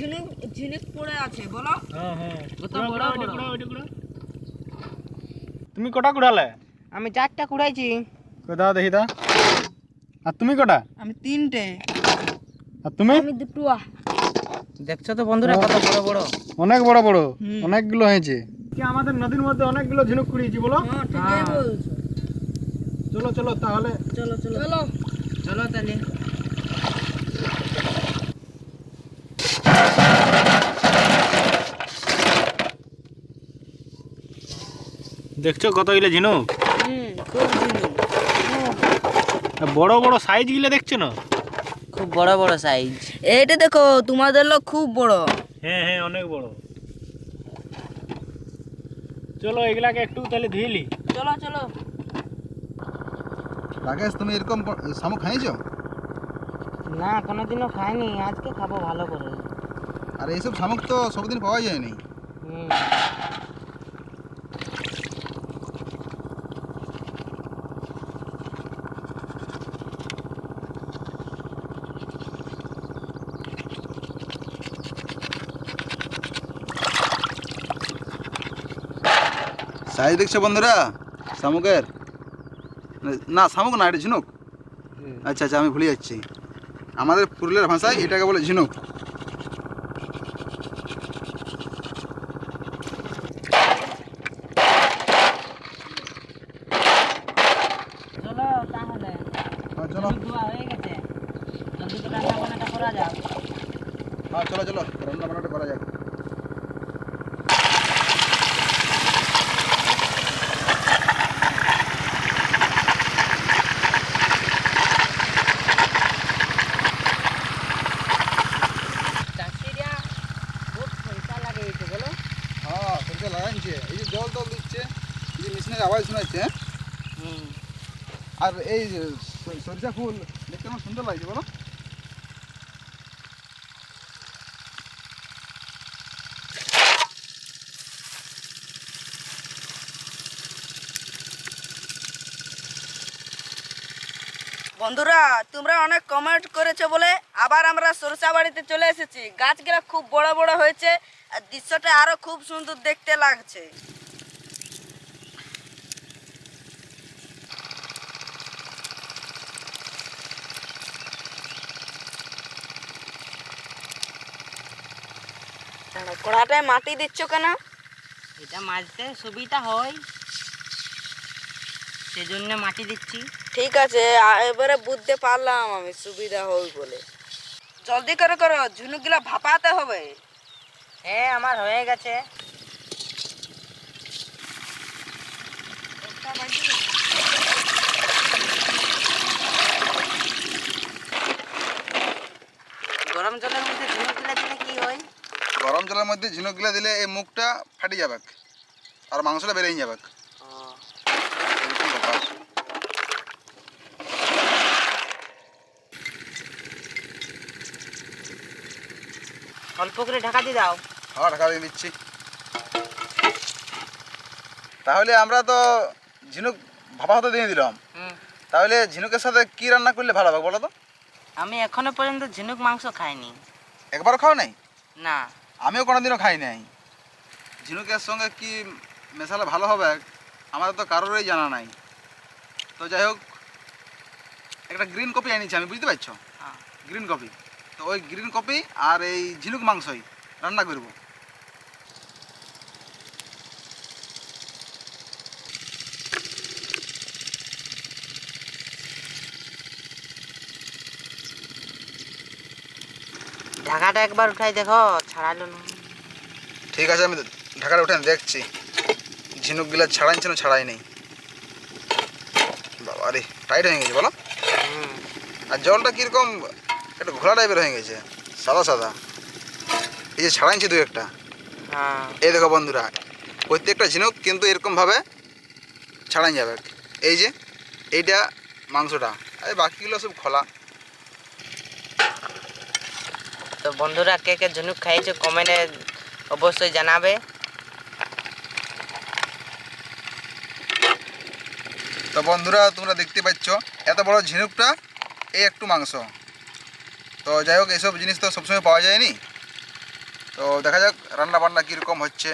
ঝিনুক ঝিনুক পড়ে আছে বলো? হ্যাঁ হ্যাঁ। কত বড় বড়। তুমি কটা কুড়ালে? আমি চারটা কুড়াইছি। কোথা দেখি দা আর তুমি কটা? আমি তিনটে। আর তুমি? আমি দুটো দেখছ তো বন্ধুরা কত বড় বড়। অনেক বড় বড়। অনেকগুলো হয়েছে। কি আমাদের নদীর মধ্যে অনেকগুলো ঝিনুক কুড়িয়েছি বলো? হ্যাঁ ঠিকই বলছো। চলো চলো তাহলে চলো চলো চলো। চলো তাহলে। দেখছ কতগুলো ঝিনুক? হুম খুব ঝিনুক। বড় বড় সাইজগুলো দেখছ না? খুব বড় বড় সাইজ এইটা দেখো তোমাদের লোক খুব বড়। হ্যাঁ হ্যাঁ অনেক বড়। চলো এগুলাকে একটু তাহলে ধুইলি চলো চলো। রাকেশ তুমি এরকম শামুক খাইছো? না কোনোদিনও খাইনি। আজকে খাব ভালো করে। আর এইসব শামুক তো সবদিন পাওয়া যায়নি। হুম। সাইজ দেখছ বন্ধুরা? শামুকের? না শামুক না এটা ঝিনুক। আচ্ছা আচ্ছা আমি ভুলে যাচ্ছি। আমাদের পুরুলিয়ার ভাষায় এটাকে বলে ঝিনুক। চলো হ্যাঁ চলো। হয়ে গেছে। জলদি করে রান্না বান্নাটা করা যাক হ্যাঁ চলো চলো রান্না বান্নাটা করা যাক চাষিরা খুব পয়সা লাগিয়েছে বলো হ্যাঁ সরষে লাগাইছে এই যে জল টল দিচ্ছে এই যে মেশিনের আওয়াজ শোনাচ্ছে হ্যাঁ? হুম আর এই সরিষা ফুল, দেখতে আমার সুন্দর লাগছে বলো? বন্ধুরা, তোমরা অনেক কমেন্ট করেছ বলে আবার আমরা সরষা বাড়িতে চলে এসেছি। গাছগুলো খুব বড় বড় হয়েছে, আর দৃশ্যটা আরও খুব সুন্দর দেখতে লাগছে। কড়াটায় মাটি দিচ্ছ কেন? এটা মাছতে সুবিধা হয়। সেজন্য মাটি দিচ্ছি। ঠিক আছে এবারে বুঝতে পারলাম আমি সুবিধা হবে বলে। জলদি করে করো ঝুনুকগুলা ভাপাতে হবে। হ্যাঁ আমার হয়ে গেছে। গরম জলের মধ্যে ঝুনুকগুলা দিলে কি হয় গরম জলের মধ্যে ঝিনুকগুলো দিলে এই মুখটা ফাটি যাবে। আর মাংসটা বেরিয়ে যাবে। অল্প করে ঢাকা দিয়ে দাও। হ্যাঁ ঢাকা দিয়ে দিচ্ছি। তাহলে আমরা তো ঝিনুক ভাপা হতে দিয়ে দিলাম। তাহলে ঝিনুকের সাথে কি রান্না করলে ভালো হবে বলো তো? আমি এখনও পর্যন্ত ঝিনুক মাংস খাইনি। একবার খাও নাই না। আমিও কোনোদিনও খাই নাই। ঝিনুকের সঙ্গে কি মেশালে ভালো হবে? আমাদের তো কারোরই জানা নাই। তো যাই হোক একটা গ্রিন কপি এনেছি আমি বুঝতে পারছ? হ্যাঁ। গ্রিন কপি তো ওই গ্রিন কপি আর এই ঝিনুক মাংসই রান্না করব। ঢাকাটা একবার উঠাই দেখো। ছাড়ালো না। ঠিক আছে আমি ঢাকার উঠে দেখছি। ঝিনুকগুলো ছাড়াইছে না ছাড়াই নেই। বাবা রে টাইট হয়ে গেছে বলো। আর জলটা কীরকম একটু ঘোলা টাইপের হয়ে গেছে সাদা সাদা। এই যে ছাড়াইছে দু একটা। হ্যাঁ। এই দেখো বন্ধুরা প্রত্যেকটা ঝিনুক কিন্তু এরকমভাবে ছাড়াই যাবে। এই যে এইটা মাংসটা আর বাকিগুলো সব খোলা। তো বন্ধুরা কে কে ঝিনুক খাইছো কমেন্টে অবশ্যই জানাবে। তো বন্ধুরা, তোমরা দেখতে পাচ্ছ, এত বড় ঝিনুকটা, এই একটু মাংস। তো যাই হোক, এইসব জিনিস তো সবসময় পাওয়া যায়নি। তো দেখা যাক রান্না বান্না কীরকম হচ্ছে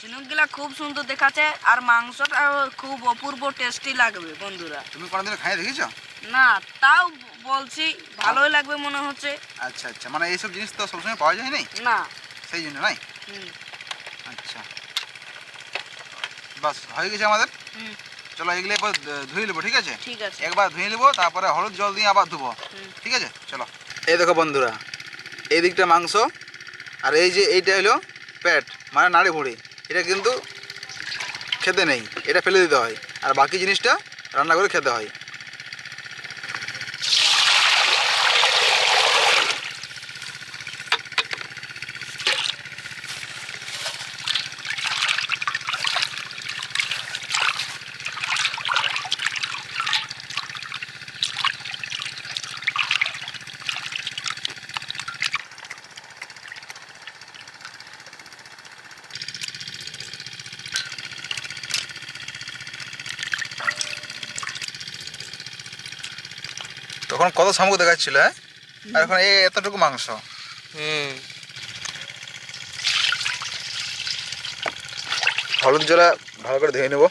ঝিনুকগুলা খুব সুন্দর দেখাচ্ছে। আর মাংসটা খুব অপূর্ব টেস্টি লাগবে বন্ধুরা। তুমি কোনোদিন খাই দেখেছ না তাও বলছি ভালোই লাগবে মনে হচ্ছে। আচ্ছা আচ্ছা। মানে এইসব জিনিস তো সবসময় পাওয়া যায় নাই? না। সেই জন্য নাই? আচ্ছা। বাস হয়ে গেছে আমাদের? হুম। চলো এগুলো এবার ধুয়ে নেব ঠিক আছে? ঠিক আছে। একবার ধুয়ে নেব তারপরে হলুদ জল দিয়ে আবার ধুবো। ঠিক আছে? চলো। এই দেখো বন্ধুরা এই দিকটা মাংস আর এই যে এইটা হলো পেট মানে নাড়ি ভুড়ি এটা কিন্তু খেতে নেই, এটা ফেলে দিতে হয়। আর বাকি জিনিসটা রান্না করে খেতে হয়। তখন কত শামুক দেখাচ্ছিল হ্যাঁ? আর এখন এই এতটুকু মাংস। হুম। হলুদ জলা ভালো করে ধুয়ে নেব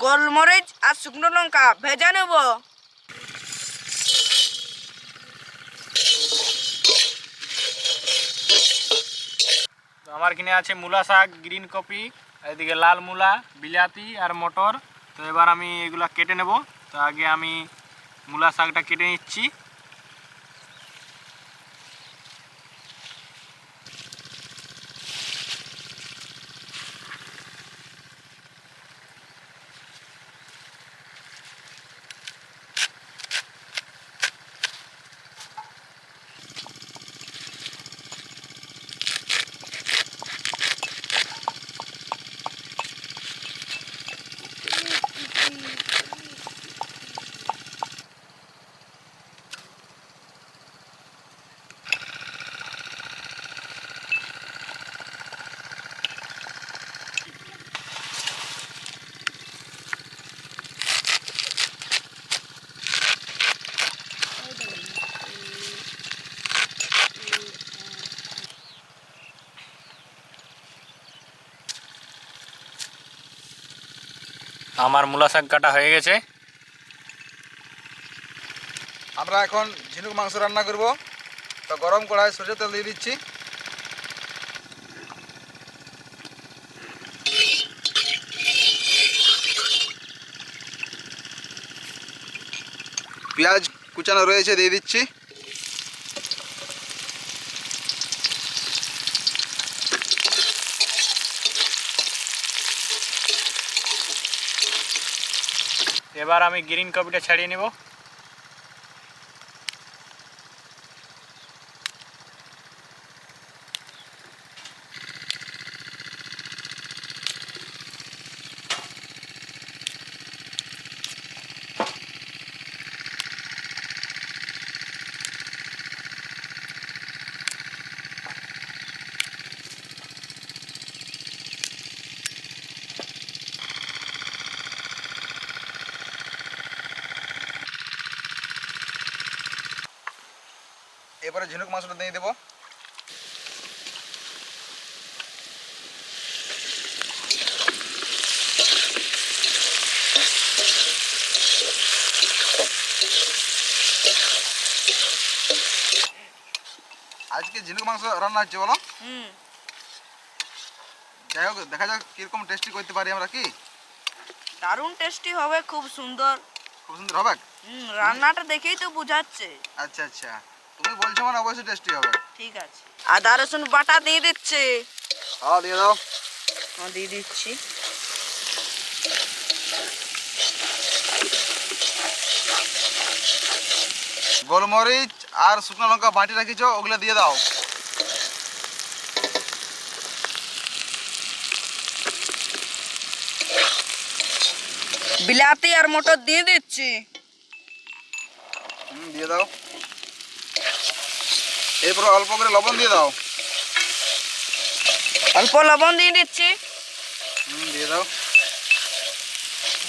গোলমরিচ আর শুকনো লঙ্কা ভেজে নেব। আমার কিনে আছে মূলা শাক, গ্রিন কপি, এদিকে লাল মূলা, বিলাতি আর মটর। তো এবার আমি এগুলা কেটে নেব। তো আগে আমি মূলা শাকটা কেটে নিচ্ছি। আমার মূলা শাক কাটা হয়ে গেছে। আমরা এখন ঝিনুক মাংস রান্না করব। তো গরম কড়াই সরষের তেল দিয়ে দিচ্ছি। পেঁয়াজ কুচানো রয়েছে, দিয়ে দিচ্ছি। এবার আমি গ্রিন কপিটা ছাড়িয়ে নেব। এবারে ঝিনুক মাছটা দিয়ে দেবো। আজকে ঝিনুক মাংস রান্না হচ্ছে বলো? যাই হোক দেখা যাক কীরকম টেস্টি করতে পারি আমরা কি? দারুণ টেস্টি হবে খুব সুন্দর। খুব সুন্দর হবে? রান্নাটা দেখেই তো বুঝাচ্ছে। আচ্ছা আচ্ছা। তুমি বলছো মানে অবশ্যই টেস্টি হবে। ঠিক আছে। আদা রসুন বাটা দিয়ে দিচ্ছে। হ্যাঁ দিয়ে দাও। হ্যাঁ দিয়ে দিচ্ছি। গোলমরিচ আর শুকনো লঙ্কা বাটি রাখিছো ওগুলো দিয়ে দাও। বিলাতি আর মটর দিয়ে দিচ্ছি। দিয়ে দাও। এরপর অল্প করে লবণ দিয়ে দাও। অল্প লবণ দিয়ে দিচ্ছি। দিয়ে দাও।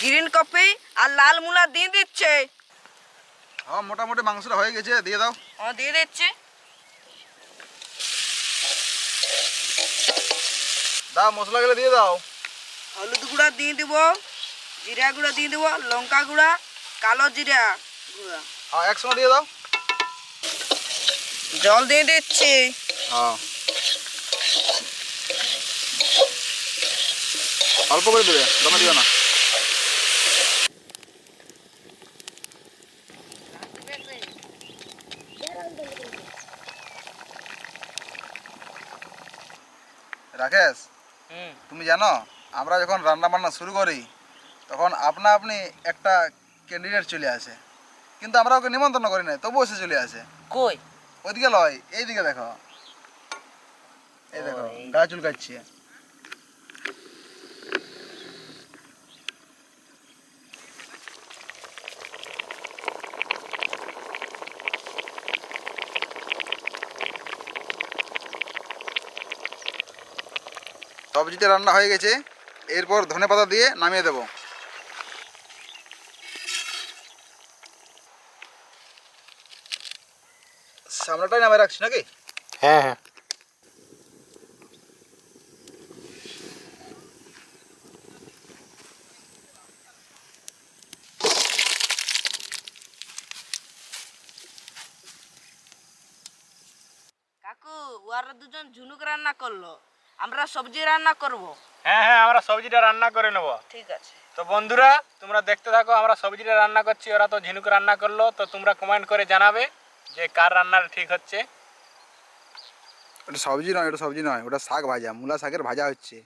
গ্রিন কফি আর লাল মুলা দিয়ে দিচ্ছে। হ্যাঁ মোটামুটি মাংসটা হয়ে গেছে দিয়ে দাও। হ্যাঁ দিয়ে দিচ্ছি। দাও মশলাগুলো দিয়ে দাও। হলুদ গুঁড়া দিয়ে দিব জিরা গুঁড়া দিয়ে দিব লঙ্কা গুঁড়া কালো জিরা গুঁড়া। হ্যাঁ একসঙ্গে দিয়ে দাও। জল দিয়ে দিচ্ছি। হ্যাঁ। অল্প করে দেবে দমে দিও না। রাকেশ তুমি জানো আমরা যখন রান্না বান্না শুরু করি তখন আপনা আপনি একটা ক্যান্ডিডেট চলে আসে। কিন্তু আমরা ওকে নিমন্ত্রণ করি না তবুও সে চলে আসে। কই? ওইদিকে লয় এইদিকে দেখো। এই দেখো গা চুলকাচ্ছে সবজিটা রান্না হয়ে গেছে এরপর ধনে পাতা দিয়ে নামিয়ে দেবো। সামনেটাই নামিয়ে রাখছি নাকি? হ্যাঁ হ্যাঁ। কাকু ওরা দুজন ঝুনুক রান্না করল। আমরা সবজি রান্না করব। হ্যাঁ হ্যাঁ আমরা সবজিটা রান্না করে নেব। ঠিক আছে। তো বন্ধুরা তোমরা দেখতে থাকো আমরা সবজিটা রান্না করছি ওরা তো ঝিনুক রান্না করল তো তোমরা কমেন্ট করে জানাবে। যে কার রান্নাটা ঠিক হচ্ছে? ওটা সবজি নয় ওটা সবজি নয় ওটা শাক ভাজা মূলা শাকের ভাজা হচ্ছে।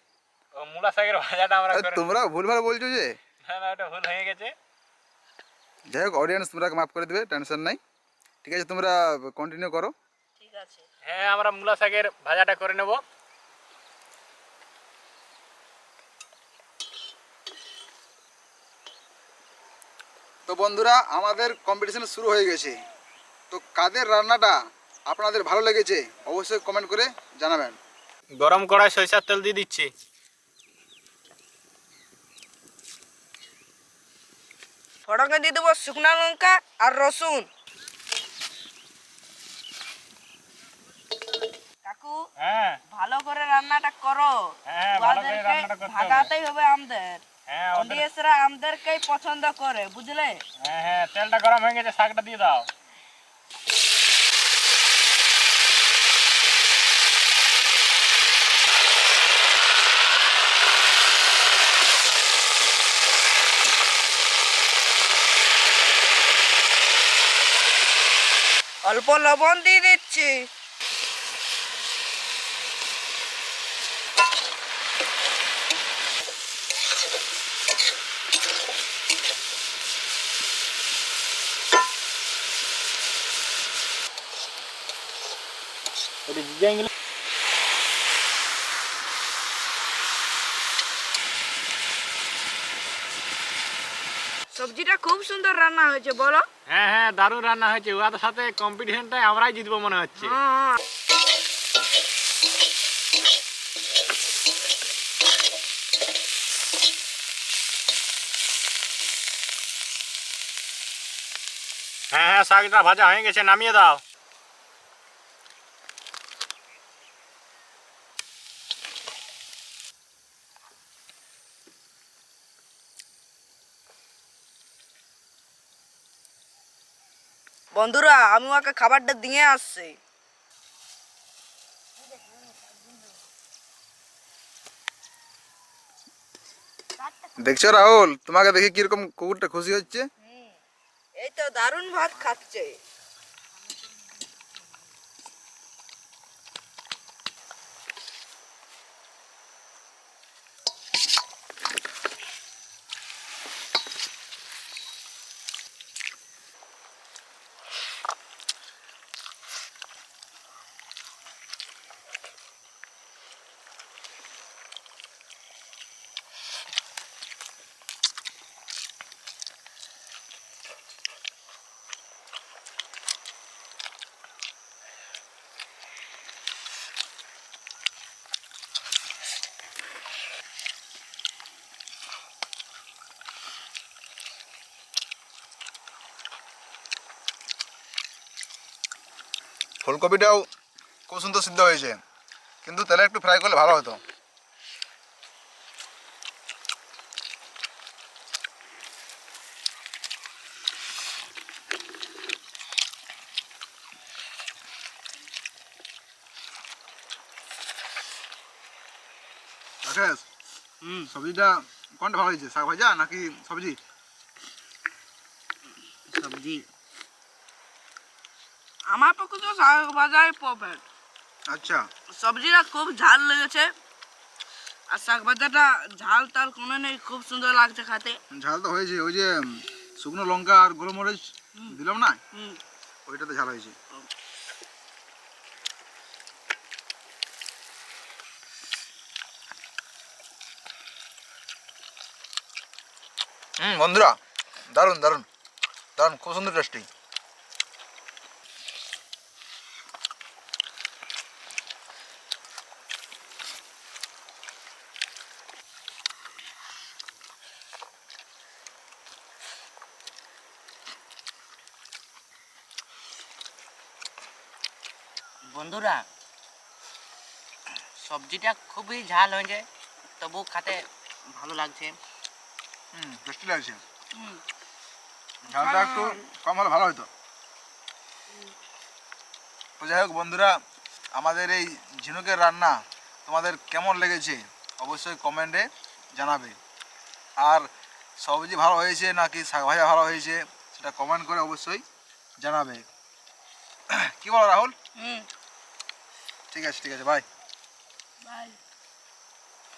ও মূলা শাকের ভাজাটা আমরা তোমরা ভুলভাল বলছো যে। না না ওটা ভুল হয়ে গেছে। যাই হোক অডিয়েন্স তোমরা মাফ করে দেবে টেনশন নাই। ঠিক আছে তোমরা কন্টিনিউ করো। ঠিক আছে। হ্যাঁ আমরা মূলা শাকের ভাজাটা করে নেব। তো বন্ধুরা আমাদের কম্পিটিশন শুরু হয়ে গেছে। তো কাদের রান্নাটা আপনাদের ভালো লেগেছে অবশ্যই কমেন্ট করে জানাবেন। গরম কড়াই সরিষার তেল দিয়ে দিচ্ছি। ফড়কে দিয়ে দেবো শুকনা লঙ্কা আর রসুন। কাকু হ্যাঁ। ভালো করে রান্নাটা করো। হ্যাঁ, ভালো করে ওদেরকে রান্নাটা করতে হবে। ভাগাতেই হবে আমাদের। হ্যাঁ অডিয়েন্সরা আমাদেরকেই পছন্দ করে বুঝলে? হ্যাঁ হ্যাঁ তেলটা গরম হয়ে গেছে শাকটা দিয়ে দাও। অল্প লবণ দিয়ে দিচ্ছি। ওটা ডিজাইনগুলো সবজিটা খুব সুন্দর রান্না হয়েছে বলো। হ্যাঁ হ্যাঁ দারুণ রান্না হয়েছে। ওদের সাথে কম্পিটিশনটাই আমরাই জিতবো মনে হচ্ছে। হ্যাঁ। হ্যাঁ হ্যাঁ শাকটা ভাজা হয়ে গেছে নামিয়ে দাও। বন্ধুরা আমি ওকে খাবারটা দিয়ে আসছি। দেখছ রাহুল? তোমাকে দেখে কীরকম কুকুরটা খুশি হচ্ছে? এই তো দারুণ ভাত খাচ্ছে। ফুলকপিটাও খুব সুন্দর সিদ্ধ হয়েছে। কিন্তু তেলে একটু ফ্রাই করলে ভালো হতো। রাকেশ হুম। সবজিটা কোনটা ভালো হয়েছে? শাক ভাজা নাকি সবজি? সবজি। আমার পক্ষে তো শাক ভাজাই পারফেক্ট আচ্ছা। সবজিটা খুব ঝাল লেগেছে। আর শাক ভাজাটা ঝাল টাল কোনো নেই খুব সুন্দর লাগছে খেতে। ঝাল তো হয়েছে ওই যে শুকনো লঙ্কা আর গোলমরিচ দিলাম না? ওইটাতে ঝাল হয়েছে। হুম বন্ধুরা দারুণ দারুণ দারুণ খুব সুন্দর টেস্টি বন্ধুরা সবজিটা খুবই ঝাল হয়েছে তবু খেতে ভালো লাগছে। হুম টেস্টি লাগছে। ঝালটা একটু কম হলে ভালো হতো তো যাই হোক বন্ধুরা আমাদের এই ঝিনুকের রান্না তোমাদের কেমন লেগেছে অবশ্যই কমেন্টে জানাবে। আর সবজি ভালো হয়েছে নাকি শাক ভাজা ভালো হয়েছে সেটা কমেন্ট করে অবশ্যই জানাবে। কি বলো রাহুল? হুম। ঠিক আছে ঠিক আছে বাই বাই